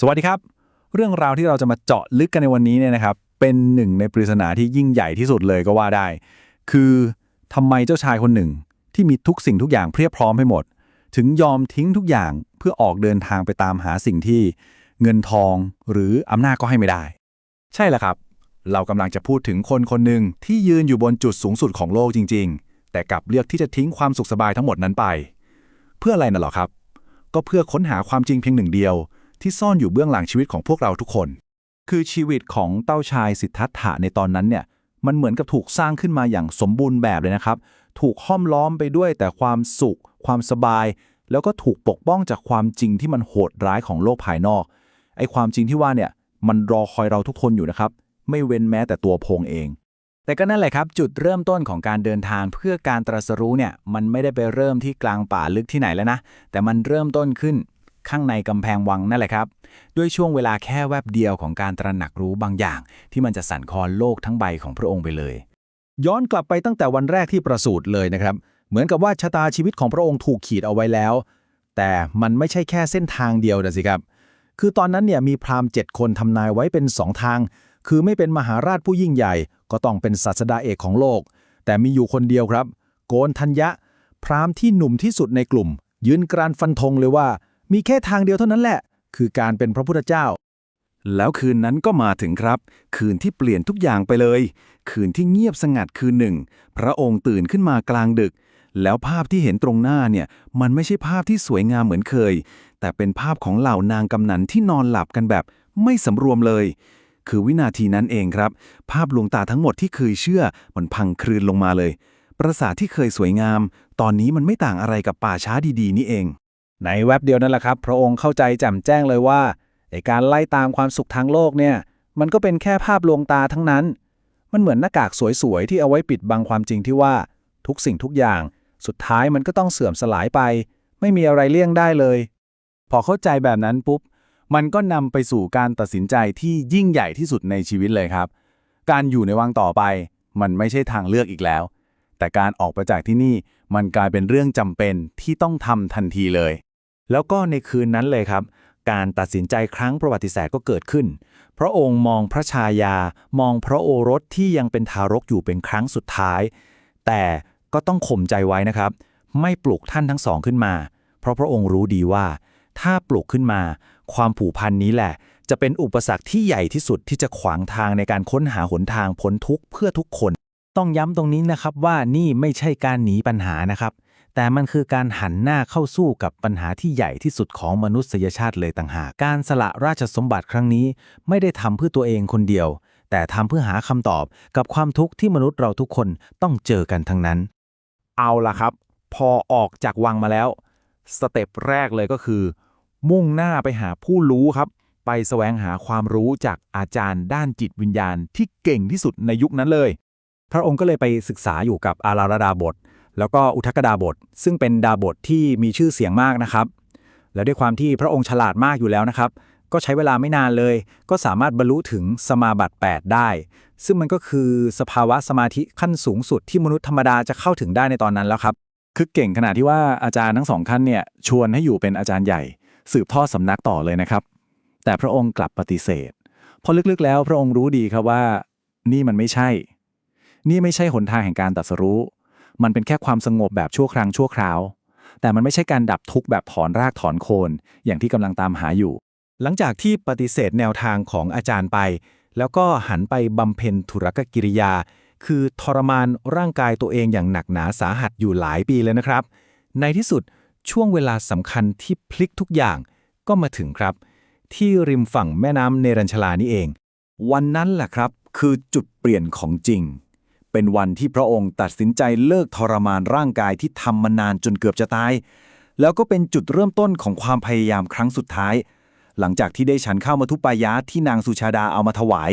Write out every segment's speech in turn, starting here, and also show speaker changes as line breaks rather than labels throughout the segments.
สวัสดีครับ เรื่องราวที่เราจะมาเจาะลึกกันในวันนี้เนี่ยนะครับ เป็นหนึ่งในปริศนาที่ยิ่งใหญ่ที่สุดเลยก็ว่าได้ คือทำไมเจ้าชายคนหนึ่ง ที่มีทุกสิ่งทุกอย่างเพียบพร้อมให้หมด ถึงยอมทิ้งทุกอย่างเพื่อออกเดินทางไปตามหาสิ่งที่เงินทองหรืออำนาจก็ให้ไม่ได้ ใช่แล้วครับ เรากำลังจะพูดถึงคนคนหนึ่งที่ยืนอยู่บนจุดสูงสุดของโลกจริง ๆ แต่กลับเลือกที่จะทิ้งความสุขสบายทั้งหมดนั้นไป เพื่ออะไรน่ะหรอครับ ก็เพื่อค้นหาความจริงเพียงหนึ่งเดียว ที่ซ่อนอยู่เบื้องหลังชีวิตของพวกเราทุกคน คือชีวิตของเต้าชายสิทธัตถะในตอนนั้นเนี่ยมันเหมือนกับถูกสร้างขึ้นมาอย่างสมบูรณ์แบบเลยนะครับ ถูกห้อมล้อมไปด้วยแต่ความสุข ความสบาย แล้วก็ถูกปกป้องจากความจริงที่มันโหดร้ายของโลกภายนอก ไอ้ความจริงที่ว่าเนี่ยมันรอคอยเราทุกคนอยู่นะครับ ไม่เว้นแม้แต่ตัวพงเอง แต่ก็นั่นแหละครับ จุดเริ่มต้นของการเดินทางเพื่อการตรัสรู้เนี่ยมันไม่ได้ไปเริ่มที่กลางป่าลึกที่ไหนแล้วนะ แต่มันเริ่มต้นขึ้น ข้างในกำแพงวังนั่นแหละครับ ด้วยช่วงเวลาแค่แวบเดียวของการตระหนักรู้บางอย่าง ที่มันจะสั่นคลอนโลกทั้งใบของพระองค์ไปเลย
ย้อนกลับไปตั้งแต่วันแรกที่ประสูติเลยนะครับ เหมือนกับว่าชะตาชีวิตของพระองค์ถูกขีดเอาไว้แล้ว แต่มันไม่ใช่แค่เส้นทางเดียวนะสิครับ คือตอนนั้นเนี่ยมีพราหมณ์เจ็ดคนทำนายไว้เป็นสองทาง คือไม่เป็นมหาราชผู้ยิ่งใหญ่ ก็ต้องเป็นศาสดาเอกของโลก แต่มีอยู่คนเดียวครับ โกนทัญญะ พราหมณ์ที่หนุ่มที่สุดในกลุ่ม ยืนกรานฟันธงเลยว่า มีแค่ทางเดียวเท่านั้นแหละ คือการเป็นพระพุทธเจ้า
แล้วคืนนั้นก็มาถึงครับ คืนที่เปลี่ยนทุกอย่างไปเลย คืนที่เงียบสงัดคืนหนึ่ง พระองค์ตื่นขึ้นมากลางดึก แล้วภาพที่เห็นตรงหน้าเนี่ยมันไม่ใช่ภาพที่สวยงามเหมือนเคย แต่เป็นภาพของเหล่านางกำนันที่นอนหลับกันแบบไม่สำรวมเลย คือวินาทีนั้นเองครับ ภาพลวงตาทั้งหมดที่เคยเชื่อมันพังคลืนลงมาเลย ปราสาทที่เคยสวยงาม ตอนนี้มันไม่ต่างอะไรกับป่าช้าดีๆ นี่เอง
ในแวบเดียวนั่นแหละครับ พระองค์เข้าใจแจ่มแจ้งเลยว่าไอการไล่ตามความสุขทางโลกเนี่ยมันก็เป็นแค่ภาพลวงตาทั้งนั้น มันเหมือนหน้ากากสวยๆ ที่เอาไว้ปิดบังความจริงที่ว่าทุกสิ่งทุกอย่าง สุดท้ายมันก็ต้องเสื่อมสลายไป ไม่มีอะไรเลี่ยงได้เลย
พอเข้าใจแบบนั้นปุ๊บ มันก็นำไปสู่การตัดสินใจที่ยิ่งใหญ่ที่สุดในชีวิตเลยครับ การอยู่ในวังต่อไป มันไม่ใช่ทางเลือกอีกแล้ว แต่การออกไปจากที่นี่ มันกลายเป็นเรื่องจำเป็นที่ต้องทำทันทีเลย
แล้วก็ในคืนนั้นเลยครับ การตัดสินใจครั้งประวัติศาสตร์ก็เกิดขึ้น พระองค์มองพระชายา มองพระโอรสที่ยังเป็นทารกอยู่เป็นครั้งสุดท้าย แต่ก็ต้องข่มใจไว้นะครับ ไม่ปลุกท่านทั้งสองขึ้นมา เพราะพระองค์รู้ดีว่า ถ้าปลุกขึ้นมา ความผูกพันนี้แหละ จะเป็นอุปสรรคที่ใหญ่ที่สุดที่จะขวางทางในการค้นหาหนทางพ้นทุกข์เพื่อทุกคน ต้องย้ำตรงนี้นะครับว่านี่ไม่ใช่การหนีปัญหานะครับ แต่มันคือการหันหน้าเข้าสู้กับปัญหาที่ใหญ่ที่สุดของมนุษยชาติเลยต่างหาก การสละราชสมบัติครั้งนี้ ไม่ได้ทำเพื่อตัวเองคนเดียว แต่ทำเพื่อหาคำตอบกับความทุกข์ที่มนุษย์เราทุกคนต้องเจอกันทั้งนั้น เอาล่ะครับ พอออกจากวังมาแล้ว สเต็ปแรกเลยก็คือ มุ่งหน้าไปหาผู้รู้ครับ ไปแสวงหาความรู้จากอาจารย์ด้านจิตวิญญาณที่เก่งที่สุดในยุคนั้นเลย พระองค์ก็เลยไปศึกษาอยู่กับอาราดาบท แล้วก็อุทกดาบท ซึ่งเป็นดาบทที่มีชื่อเสียงมากนะครับ แล้วด้วยความที่พระองค์ฉลาดมากอยู่แล้วนะครับ ก็ใช้เวลาไม่นานเลย ก็สามารถบรรลุถึงสมาบัติ 8 ได้ ซึ่งมันก็คือสภาวะสมาธิขั้นสูงสุดที่มนุษย์ธรรมดาจะเข้าถึงได้ในตอนนั้นแล้วครับ
คือเก่งขนาดที่ว่าอาจารย์ทั้งสองท่านเนี่ยชวนให้อยู่เป็นอาจารย์ใหญ่ สืบทอดสำนักต่อเลยนะครับ แต่พระองค์กลับปฏิเสธเพราะลึกๆแล้วพระองค์รู้ดีครับว่า นี่มันไม่ใช่ นี่ไม่ใช่หนทางแห่งการตรัสรู้ มันเป็นแค่ความสงบแบบชั่วครั้งชั่วคราว แต่มันไม่ใช่การดับทุกข์แบบถอนรากถอนโคน อย่างที่กำลังตามหาอยู่
หลังจากที่ปฏิเสธแนวทางของอาจารย์ไป แล้วก็หันไปบำเพ็ญธุรกกิริยา คือทรมานร่างกายตัวเองอย่างหนักหนาสาหัสอยู่หลายปีเลยนะครับ ในที่สุดช่วงเวลาสำคัญที่พลิกทุกอย่างก็มาถึงครับ ที่ริมฝั่งแม่น้ำเนรัญชลานี่เอง
วันนั้นแหละครับ คือจุดเปลี่ยนของจริง เป็นวันที่พระองค์ตัดสินใจเลิกทรมานร่างกายที่ทำมานานจนเกือบจะตาย แล้วก็เป็นจุดเริ่มต้นของความพยายามครั้งสุดท้าย หลังจากที่ได้ฉันข้าวมาทุปายะที่นางสุชาดาเอามาถวาย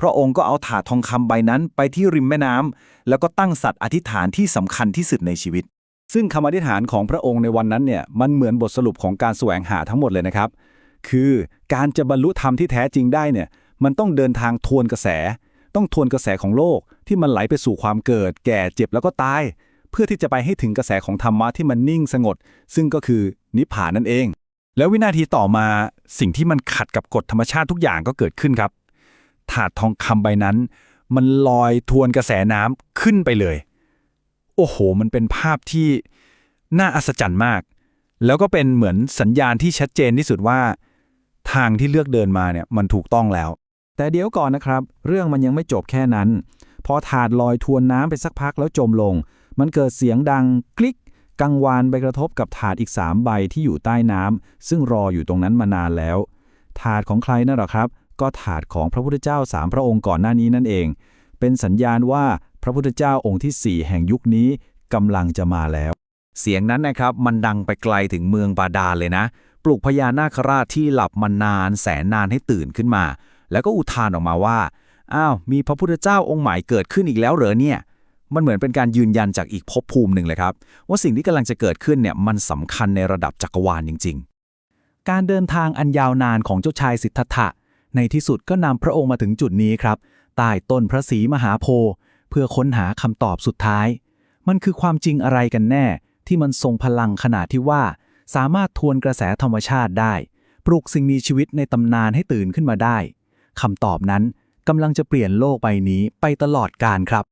พระองค์ก็เอาถาดทองคำใบนั้นไปที่ริมแม่น้ำแล้วก็ตั้งสัตว์อธิษฐานที่สำคัญที่สุดในชีวิต ซึ่งคำอธิษฐานของพระองค์ในวันนั้นเนี่ยมันเหมือนบทสรุปของการแสวงหาทั้งหมดเลยนะครับ คือการจะบรรลุธรรมที่แท้จริงได้เนี่ยมันต้องเดินทางทวนกระแส ต้องทวนกระแสของโลกที่มันไหลไปสู่ความเกิด แก่เจ็บแล้วก็ตาย เพื่อที่จะไปให้ถึงกระแสของธรรมะที่มันนิ่งสงบซึ่งก็คือนิพพานนั่นเอง แล้ววินาทีต่อมาสิ่งที่มันขัดกับกฎธรรมชาติทุกอย่างก็เกิดขึ้นครับถาดทองคำใบนั้น มันลอยทวนกระแสน้ำขึ้นไปเลย โอ้โห มันเป็นภาพที่น่าอัศจรรย์มาก แล้วก็เป็นเหมือนสัญญาณที่ชัดเจนที่สุดว่า ทางที่เลือกเดินมาเนี่ยมันถูกต้องแล้ว
แต่เดี๋ยวก่อนนะครับ เรื่องมันยังไม่จบแค่นั้น พอถาดลอยทวนน้ำไปสักพักแล้วจมลง มันเกิดเสียงดังกลิก กังวานไปกระทบกับถาดอีก 3 ใบที่อยู่ใต้น้ำซึ่งรออยู่ตรงนั้นมานานแล้ว ถาดของใครนั่นหรอครับ ก็ถาดของพระพุทธเจ้าสามพระองค์ก่อนหน้านี้นั่นเอง เป็นสัญญาณว่าพระพุทธเจ้าองค์ที่ 4 แห่งยุคนี้กำลังจะมาแล้ว
เสียงนั้นนะครับมันดังไปไกลถึงเมืองบาดาลเลยนะ ปลุกพญานาคราชที่หลับมานานแสนนานให้ตื่นขึ้นมา แล้วก็อุทานออกมาว่า อ้าว มีพระพุทธเจ้าองค์ใหม่เกิดขึ้นอีกแล้วเหรอเนี่ย มันเหมือนเป็นการยืนยันจากอีกภพภูมิหนึ่งเลยครับ ว่าสิ่งที่กำลังจะเกิดขึ้นเนี่ยมันสำคัญในระดับจักรวาลจริง ๆ การเดินทางอันยาวนานของเจ้าชายสิทธัตถะ ในที่สุดก็นำพระองค์มาถึงจุดนี้ครับ ใต้ต้นพระศรีมหาโพธิ์เพื่อค้นหาคำตอบสุดท้าย มันคือความจริงอะไรกันแน่ ที่มันทรงพลังขนาดที่ว่า สามารถทวนกระแสธรรมชาติได้ ปลุกสิ่งมีชีวิตในตำนานให้ตื่นขึ้นมาได้ คำตอบนั้นกำลังจะเปลี่ยนโลกใบนี้ไปตลอดกาลครับ